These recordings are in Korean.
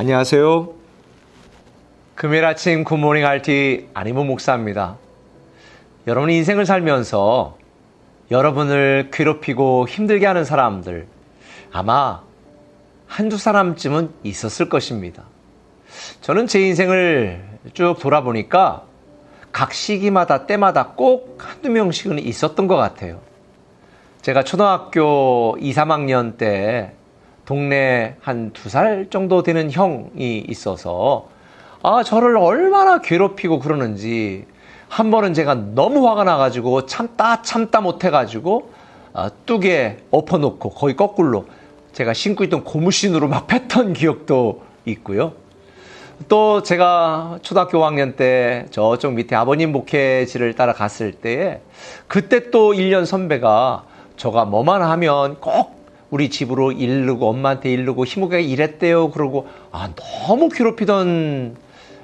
안녕하세요. 금요일 아침 굿모닝 RT 아니모 목사입니다. 여러분 인생을 살면서 여러분을 괴롭히고 힘들게 하는 사람들 아마 한두 사람쯤은 있었을 것입니다. 저는 제 인생을 쭉 돌아보니까 각 시기마다 때마다 꼭 한두 명씩은 있었던 것 같아요. 제가 초등학교 2, 3학년 때 동네 한 두 살 정도 되는 형이 있어서 아, 저를 얼마나 괴롭히고 그러는지 한 번은 제가 너무 화가 나가지고 참다 참다 못해가지고 아, 뚝에 엎어놓고 거의 거꾸로 제가 신고 있던 고무신으로 막 팼던 기억도 있고요. 또 제가 초등학교 5학년 때 저쪽 밑에 아버님 목회지를 따라 갔을 때에 그때 또 1년 선배가 저가 뭐만 하면 꼭 우리 집으로 일르고 엄마한테 일르고 힘들게 일했대요. 그러고 아 너무 괴롭히던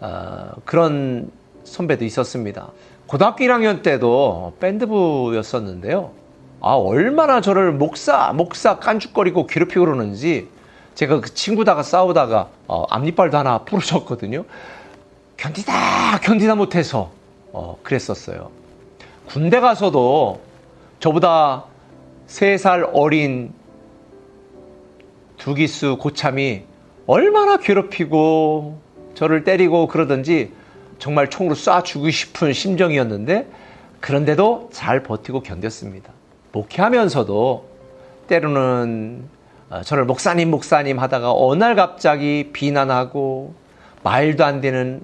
어, 그런 선배도 있었습니다. 고등학교 1학년 때도 밴드부였었는데요. 아 얼마나 저를 목사 목사 깐죽거리고 괴롭히고 그러는지 제가 그 친구다가 싸우다가 어, 앞니빨도 하나 부러졌거든요. 견디다 견디다 못해서 어, 그랬었어요. 군대 가서도 저보다 세살 어린 두기수 고참이 얼마나 괴롭히고 저를 때리고 그러든지 정말 총으로 쏴 주고 싶은 심정이었는데 그런데도 잘 버티고 견뎠습니다. 목회하면서도 때로는 어, 저를 목사님 목사님 하다가 어느 날 갑자기 비난하고 말도 안 되는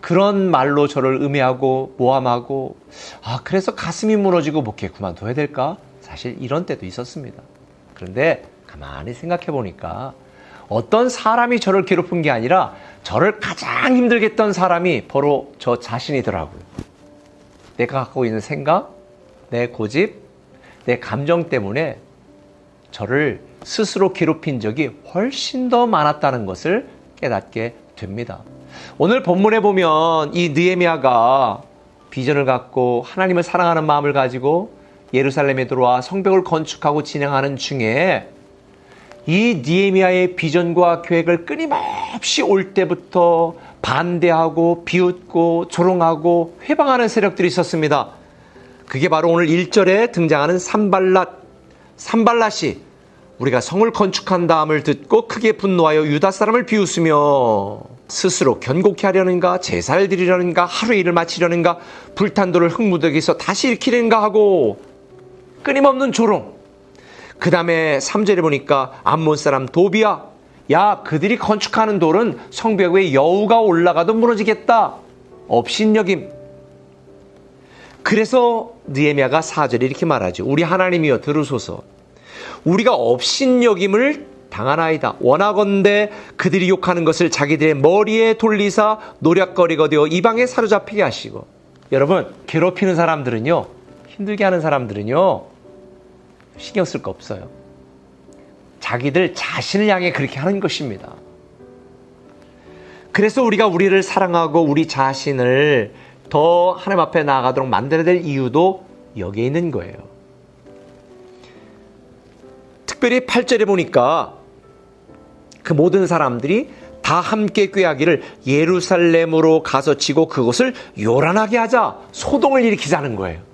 그런 말로 저를 음해하고 모함하고 아 그래서 가슴이 무너지고 목회 그만둬야 될까? 사실 이런 때도 있었습니다. 그런데 가만히 생각해 보니까 어떤 사람이 저를 괴롭힌 게 아니라 저를 가장 힘들게 했던 사람이 바로 저 자신이더라고요. 내가 갖고 있는 생각, 내 고집, 내 감정 때문에 저를 스스로 괴롭힌 적이 훨씬 더 많았다는 것을 깨닫게 됩니다. 오늘 본문에 보면 이 느헤미야가 비전을 갖고 하나님을 사랑하는 마음을 가지고 예루살렘에 들어와 성벽을 건축하고 진행하는 중에 이 니에미아의 비전과 계획을 끊임없이 올 때부터 반대하고 비웃고 조롱하고 회방하는 세력들이 있었습니다. 그게 바로 오늘 1절에 등장하는 산발랏, 산발랏이 우리가 성을 건축한 다음을 듣고 크게 분노하여 유다 사람을 비웃으며 스스로 견고케 하려는가 제사를 드리려는가 하루 일을 마치려는가 불탄 돌을 흙무더기에서 다시 일으키는가 하고 끊임없는 조롱 그 다음에 3절에 보니까 암몬 사람 도비야 야 그들이 건축하는 돌은 성벽 위에 여우가 올라가도 무너지겠다. 업신여김. 그래서 느헤미야가 4절에 이렇게 말하죠 우리 하나님이여 들으소서. 우리가 업신여김을 당하나이다. 원하건대 그들이 욕하는 것을 자기들의 머리에 돌리사 노략거리가 되어 이방에 사로잡히게 하시고. 여러분 괴롭히는 사람들은요 힘들게 하는 사람들은요 신경 쓸 거 없어요. 자기들 자신을 향해 그렇게 하는 것입니다. 그래서 우리가 우리를 사랑하고 우리 자신을 더 하나님 앞에 나아가도록 만들어야 될 이유도 여기에 있는 거예요. 특별히 8절에 보니까 그 모든 사람들이 다 함께 꾀하기를 예루살렘으로 가서 치고 그것을 요란하게 하자 소동을 일으키자는 거예요.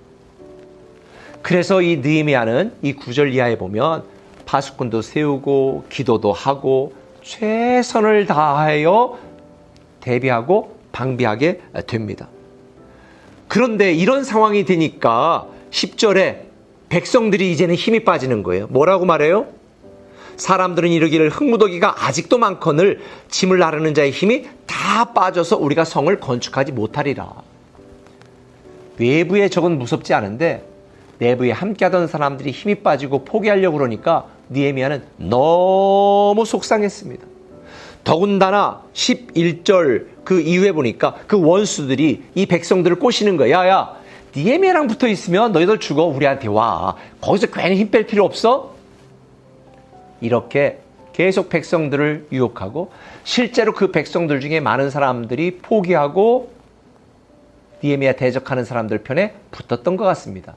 그래서 이 느헤미야는 이 구절 이하에 보면 파수꾼도 세우고 기도도 하고 최선을 다하여 대비하고 방비하게 됩니다. 그런데 이런 상황이 되니까 10절에 백성들이 이제는 힘이 빠지는 거예요. 뭐라고 말해요? 사람들은 이르기를 흙무더기가 아직도 많거늘 짐을 나르는 자의 힘이 다 빠져서 우리가 성을 건축하지 못하리라. 외부에 적은 무섭지 않은데 내부에 함께하던 사람들이 힘이 빠지고 포기하려고 그러니까 니에미아는 너무 속상했습니다. 더군다나 11절 그 이후에 보니까 그 원수들이 이 백성들을 꼬시는 거야. 야 야, 니에미아랑 붙어 있으면 너희들 죽어. 우리한테 와. 거기서 괜히 힘 뺄 필요 없어? 이렇게 계속 백성들을 유혹하고 실제로 그 백성들 중에 많은 사람들이 포기하고 니에미아 대적하는 사람들 편에 붙었던 것 같습니다.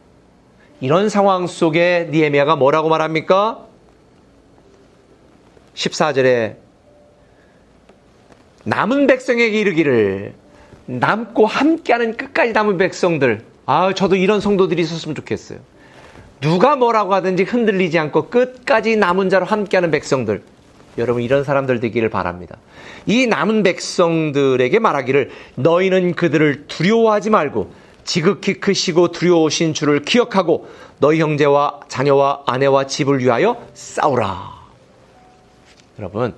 이런 상황 속에 니에미아가 뭐라고 말합니까? 14절에 남은 백성에게 이르기를 남고 함께하는 끝까지 남은 백성들. 아, 저도 이런 성도들이 있었으면 좋겠어요. 누가 뭐라고 하든지 흔들리지 않고 끝까지 남은 자로 함께하는 백성들. 여러분 이런 사람들 되기를 바랍니다. 이 남은 백성들에게 말하기를 너희는 그들을 두려워하지 말고 지극히 크시고 두려우신 주를 기억하고 너희 형제와 자녀와 아내와 집을 위하여 싸우라. 여러분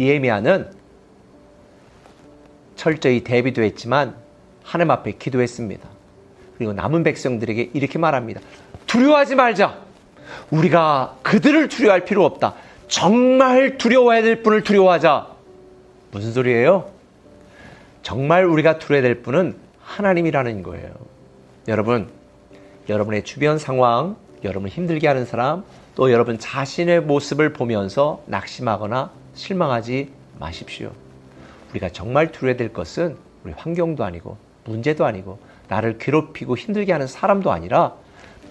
니에미아는 철저히 대비도 했지만 하나님 앞에 기도했습니다. 그리고 남은 백성들에게 이렇게 말합니다. 두려워하지 말자. 우리가 그들을 두려워할 필요 없다. 정말 두려워해야 될 분을 두려워하자. 무슨 소리예요? 정말 우리가 두려워야 될 분은 하나님이라는 거예요. 여러분, 여러분의 주변 상황, 여러분 힘들게 하는 사람, 또 여러분 자신의 모습을 보면서 낙심하거나 실망하지 마십시오. 우리가 정말 두려워야 될 것은 우리 환경도 아니고 문제도 아니고 나를 괴롭히고 힘들게 하는 사람도 아니라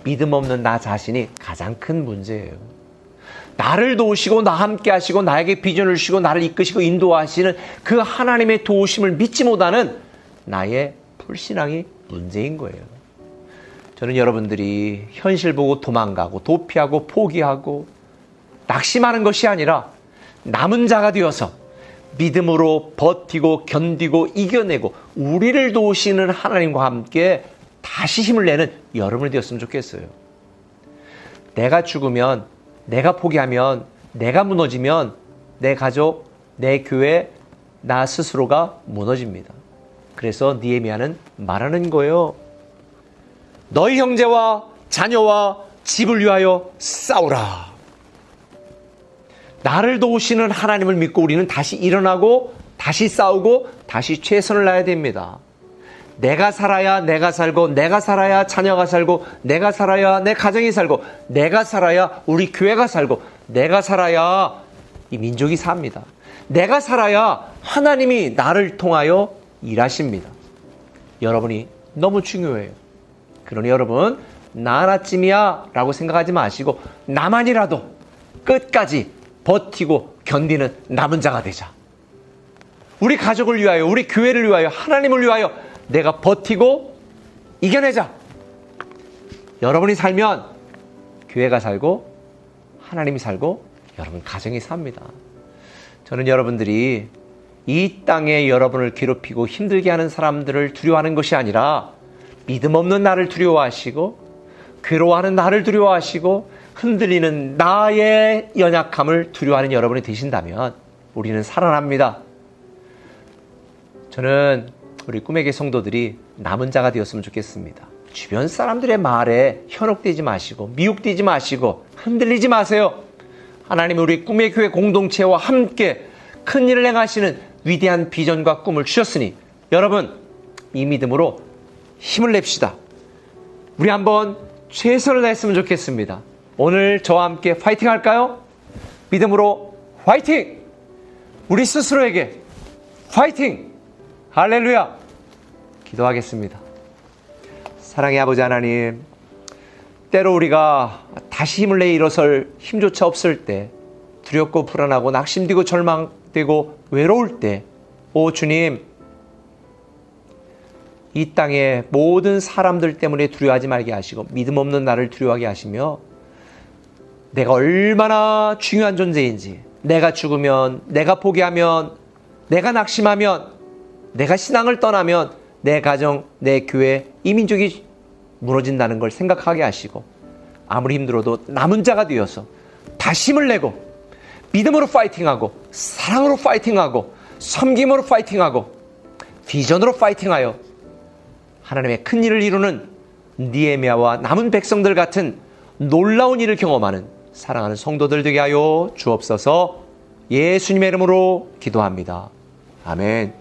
믿음 없는 나 자신이 가장 큰 문제예요. 나를 도우시고 나 함께 하시고 나에게 비전을 주시고 나를 이끄시고 인도하시는 그 하나님의 도우심을 믿지 못하는 나의 불신앙이 문제인 거예요. 저는 여러분들이 현실 보고 도망가고 도피하고 포기하고 낙심하는 것이 아니라 남은 자가 되어서 믿음으로 버티고 견디고 이겨내고 우리를 도우시는 하나님과 함께 다시 힘을 내는 여러분이 되었으면 좋겠어요. 내가 죽으면, 내가 포기하면, 내가 무너지면 내 가족, 내 교회, 나 스스로가 무너집니다. 그래서 니에미아는 말하는 거예요. 너희 형제와 자녀와 집을 위하여 싸우라. 나를 도우시는 하나님을 믿고 우리는 다시 일어나고 다시 싸우고 다시 최선을 다해야 됩니다. 내가 살아야 내가 살고 내가 살아야 자녀가 살고 내가 살아야 내 가정이 살고 내가 살아야 우리 교회가 살고 내가 살아야 이 민족이 삽니다. 내가 살아야 하나님이 나를 통하여 일하십니다. 여러분이 너무 중요해요. 그러니 여러분 나 하나쯤이야 라고 생각하지 마시고 나만이라도 끝까지 버티고 견디는 남은 자가 되자. 우리 가족을 위하여, 우리 교회를 위하여, 하나님을 위하여 내가 버티고 이겨내자. 여러분이 살면 교회가 살고 하나님이 살고 여러분 가정이 삽니다. 저는 여러분들이 이 땅에 여러분을 괴롭히고 힘들게 하는 사람들을 두려워하는 것이 아니라 믿음 없는 나를 두려워하시고 괴로워하는 나를 두려워하시고 흔들리는 나의 연약함을 두려워하는 여러분이 되신다면 우리는 살아납니다. 저는 우리 꿈에게 성도들이 남은 자가 되었으면 좋겠습니다. 주변 사람들의 말에 현혹되지 마시고 미혹되지 마시고 흔들리지 마세요. 하나님이 우리 꿈의 교회 공동체와 함께 큰 일을 행하시는 위대한 비전과 꿈을 주셨으니 여러분 이 믿음으로 힘을 냅시다. 우리 한번 최선을 다했으면 좋겠습니다. 오늘 저와 함께 파이팅 할까요? 믿음으로 파이팅! 우리 스스로에게 파이팅! 할렐루야! 기도하겠습니다. 사랑의 아버지 하나님, 때로 우리가 다시 힘을 내 일어설 힘조차 없을 때, 두렵고 불안하고 낙심되고 절망 되고 외로울 때, 오 주님, 이 땅의 모든 사람들 때문에 두려워하지 말게 하시고 믿음 없는 나를 두려워하게 하시며 내가 얼마나 중요한 존재인지 내가 죽으면 내가 포기하면 내가 낙심하면 내가 신앙을 떠나면 내 가정, 내 교회, 이 민족이 무너진다는 걸 생각하게 하시고 아무리 힘들어도 남은 자가 되어서 다시 힘을 내고 믿음으로 파이팅하고 사랑으로 파이팅하고 섬김으로 파이팅하고 비전으로 파이팅하여 하나님의 큰 일을 이루는 니에미아와 남은 백성들 같은 놀라운 일을 경험하는 사랑하는 성도들 되게 하여 주옵소서 예수님의 이름으로 기도합니다. 아멘.